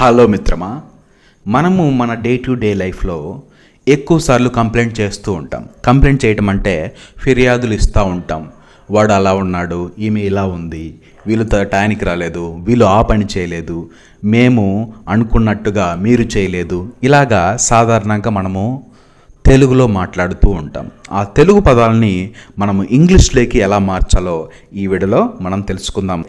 Hello మిత్రమా మనము మన డే టు డే లైఫ్లో ఎక్కువసార్లు కంప్లైంట్ చేస్తూ ఉంటాం. కంప్లైంట్ చేయటం అంటే ఫిర్యాదులు ఇస్తూ ఉంటాం. వాడు అలా ఉన్నాడు ఈమె ఇలా ఉంది వీళ్ళు టయానికి రాలేదు వీళ్ళు ఆ పని చేయలేదు మేము అనుకున్నట్టుగా మీరు చేయలేదు. ఇలాగా సాధారణంగా మనము తెలుగులో మాట్లాడుతూ ఉంటాం. ఆ తెలుగు పదాలని మనము ఇంగ్లీష్లోకి ఎలా మార్చాలో ఈ వీడియోలో మనం తెలుసుకుందాం.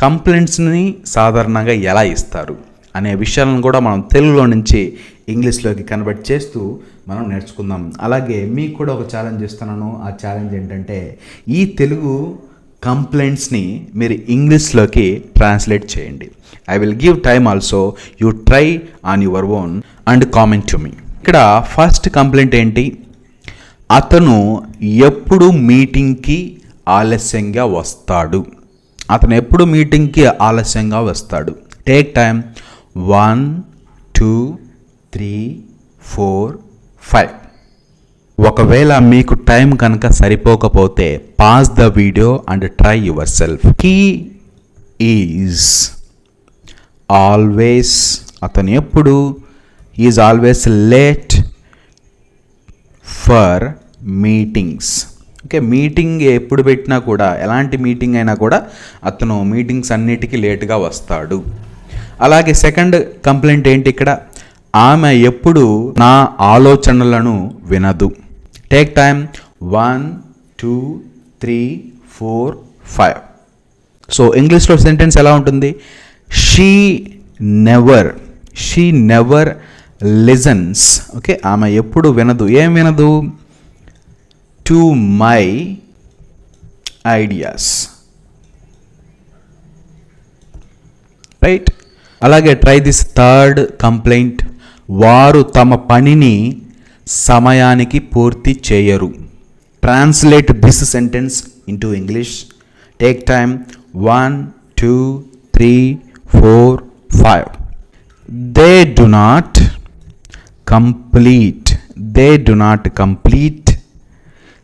కంప్లైంట్స్ని సాధారణంగా ఎలా ఇస్తారు అనే విషయాలను కూడా మనం తెలుగులో నుంచి ఇంగ్లీష్లోకి కన్వర్ట్ చేస్తూ మనం నేర్చుకుందాం. అలాగే మీకు కూడా ఒక ఛాలెంజ్ ఇస్తున్నాను ఆ ఛాలెంజ్ ఏంటంటే ఈ తెలుగు కంప్లైంట్స్ని మీరు ఇంగ్లీష్లోకి ట్రాన్స్లేట్ చేయండి. I will give time also you try on your own and comment to me. ఇక్కడ ఫస్ట్ కంప్లైంట్ ఏంటి? అతను ఎప్పుడు మీటింగ్కి ఆలస్యంగా వస్తాడు. అతను ఎప్పుడు మీటింగ్కి ఆలస్యంగా వస్తాడు. Take time one two three four five ఒకవేళ మీకు టైం కనుక సరిపోకపోతే pass the video and try yourself he is always అతను ఎప్పుడు is always late for meetings okay meeting ఎప్పుడు పెట్టినా కూడా ఎలాంటి మీటింగ్ అయినా కూడా అతను మీటింగ్స్ అన్నిటికీ లేటుగా వస్తాడు. అలాగే సెకండ్ కంప్లైంట్ ఏంటి ఇక్కడ? ఆమె ఎప్పుడు నా ఆలోచనలను వినదు. Take time one two three four five. So ఇంగ్లీష్లో సెంటెన్స్ ఎలా ఉంటుంది? She never she never listens. Okay ఆమె ఎప్పుడు వినదు. ఏం వినదు? టు మై ఐడియాస్ రైట్ అలాగే ట్రై దిస్ థర్డ్ కంప్లైంట్ వారు తమ పనిని సమయానికి పూర్తి చేయరు. Translate this sentence into English take time one two three four five they do not complete they do not complete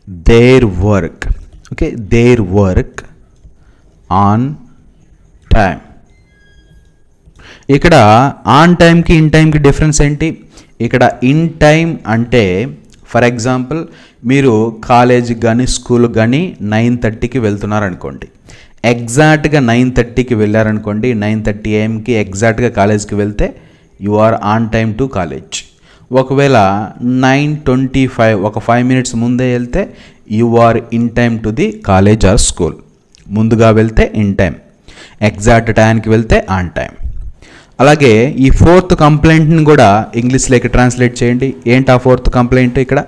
their work okay their work on time ఇక్కడ on టైంకి in టైంకి difference ఏంటి? ఇక్కడ ఇన్ టైం అంటే for example మీరు కాలేజీకి కానీ స్కూల్కి కానీ నైన్ థర్టీకి వెళ్తున్నారనుకోండి. ఎగ్జాక్ట్గా నైన్ థర్టీకి వెళ్ళారనుకోండి నైన్ థర్టీ ఏఎంకి ఎగ్జాక్ట్గా కాలేజ్కి వెళ్తే you are on time to college ఒకవేళ నైన్ ట్వంటీ ఫైవ్ ఒక ఫైవ్ మినిట్స్ ముందే వెళ్తే you are in time to the college or school ముందుగా వెళ్తే ఇన్ టైం ఎగ్జాక్ట్ టైంకి వెళ్తే ఆన్ టైం అలాగే ఈ ఫోర్త్ కంప్లైంట్ని కూడా ఇంగ్లీష్లోకి ట్రాన్స్లేట్ చేయండి. ఏంటి ఆ ఫోర్త్ కంప్లైంట్ ఇక్కడ?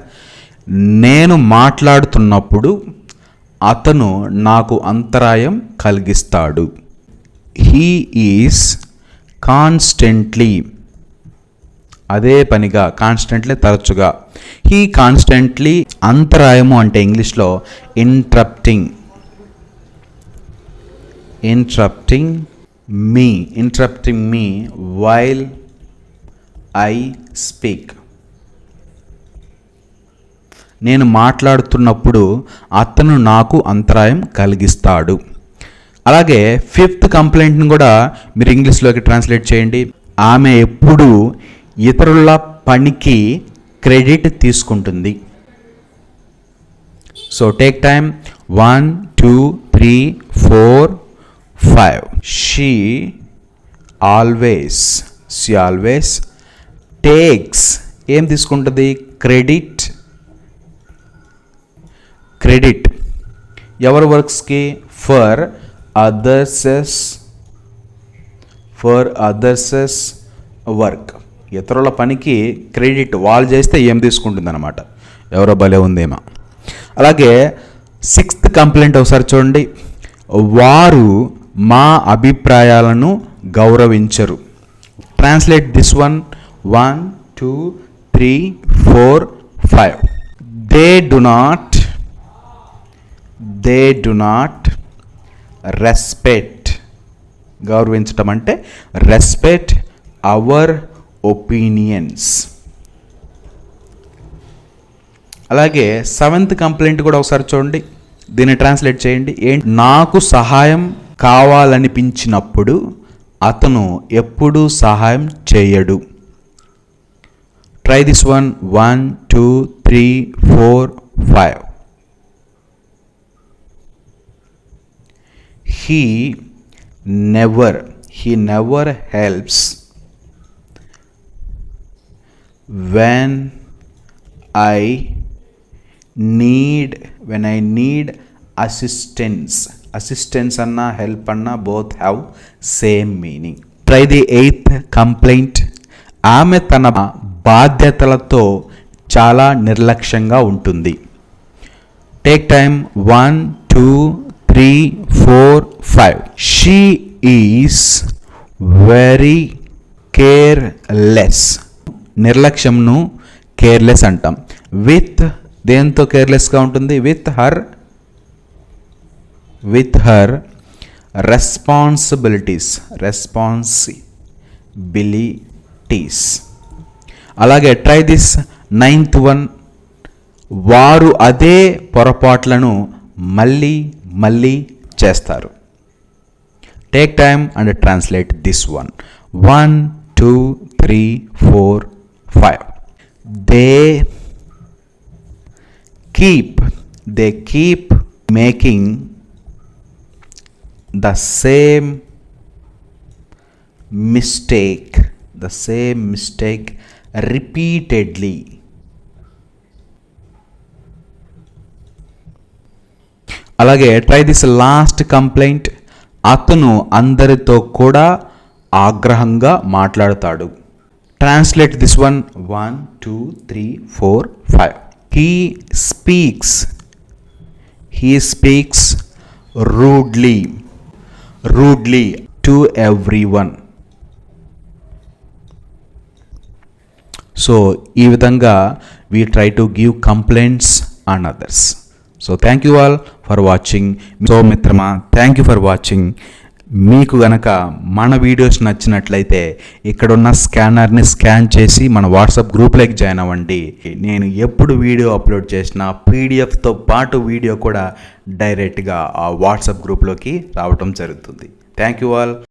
నేను మాట్లాడుతున్నప్పుడు అతను నాకు అంతరాయం కలిగిస్తాడు. హీ ఈస్ కాన్స్టెంట్లీ అదే పనిగా కాన్స్టెంట్లీ తరచుగా. హీ కాన్స్టెంట్లీ అంతరాయము అంటే ఇంగ్లీష్లో interrupting interrupting me interrupting me while I speak నేను మాట్లాడుతున్నప్పుడు అతను నాకు అంతరాయం కలిగిస్తాడు. అలాగే ఫిఫ్త్ కంప్లైంట్ని కూడా మీరు ఇంగ్లీష్లోకి ట్రాన్స్లేట్ చేయండి. ఆమె ఎప్పుడు ఇతరుల పనికి క్రెడిట్ తీసుకుంటుంది. So take time one two three four five she always she always takes ఏం తీసుకుంటుంది? క్రెడిట్ క్రెడిట్ ఎవరి వర్క్స్కి for others for others work ఇతరుల పనికి క్రెడిట్ వాళ్ళు చేస్తే ఏం తీసుకుంటుంది అనమాట ఎవరో భలే ఉందేమో. అలాగే సిక్స్త్ కంప్లైంట్ ఒకసారి చూడండి. వారు మా అభిప్రాయాలను గౌరవించరు. Translate this one one two three four five they do not they do not respect గౌరవించటం అంటే రెస్పెక్ట్ అవర్ ఒపీనియన్స్ అలాగే సెవెంత్ కంప్లైంట్ కూడా ఒకసారి చూడండి. దీన్ని ట్రాన్స్లేట్ చేయండి. ఏంటి? నాకు సహాయం కావాలనిపించినప్పుడు అతను ఎప్పుడూ సహాయం చేయడు. Try this one one two three four five he never he never helps when I need when I need assistance assistance అన్న హెల్ప్ అన్న both have same meaning try the eighth complaint ఆమె తన బాధ్యతలతో చాలా నిర్లక్ష్యంగా ఉంటుంది. Take time one two three four five she is very careless నిర్లక్ష్యంను careless అంటాం. With దేంతో కేర్లెస్గా ఉంటుంది? With her? With her responsibilities responsibilities. అలాగే ట్రై దిస్ నైన్త్ వన్. వారు అదే పొరపాట్లను మళ్ళీ మళ్ళీ చేస్తారు. Take time and translate this one. One two three four five they keep they keep making the same mistake the same mistake repeatedly అలాగే try this last complaint అతను అందరితో కూడా ఆగ్రహంగా మాట్లాడతాడు. Translate this one one two three four five he speaks he speaks rudely rudely to everyone so ఈ విధంగా we try to give complaints and others so thank you all for watching so మిత్రమా thank you for watching మీకు గనక మన videos నచ్చినట్లయితే ఇక్కడున్న స్కానర్ని scan చేసి మన వాట్సాప్ గ్రూప్లోకి జాయిన్ అవ్వండి. నేను ఎప్పుడు వీడియో అప్లోడ్ చేసినా పీడిఎఫ్తో పాటు వీడియో కూడా డైరెక్ట్గా ఆ వాట్సాప్ గ్రూప్లోకి రావటం జరుగుతుంది. Thank you all.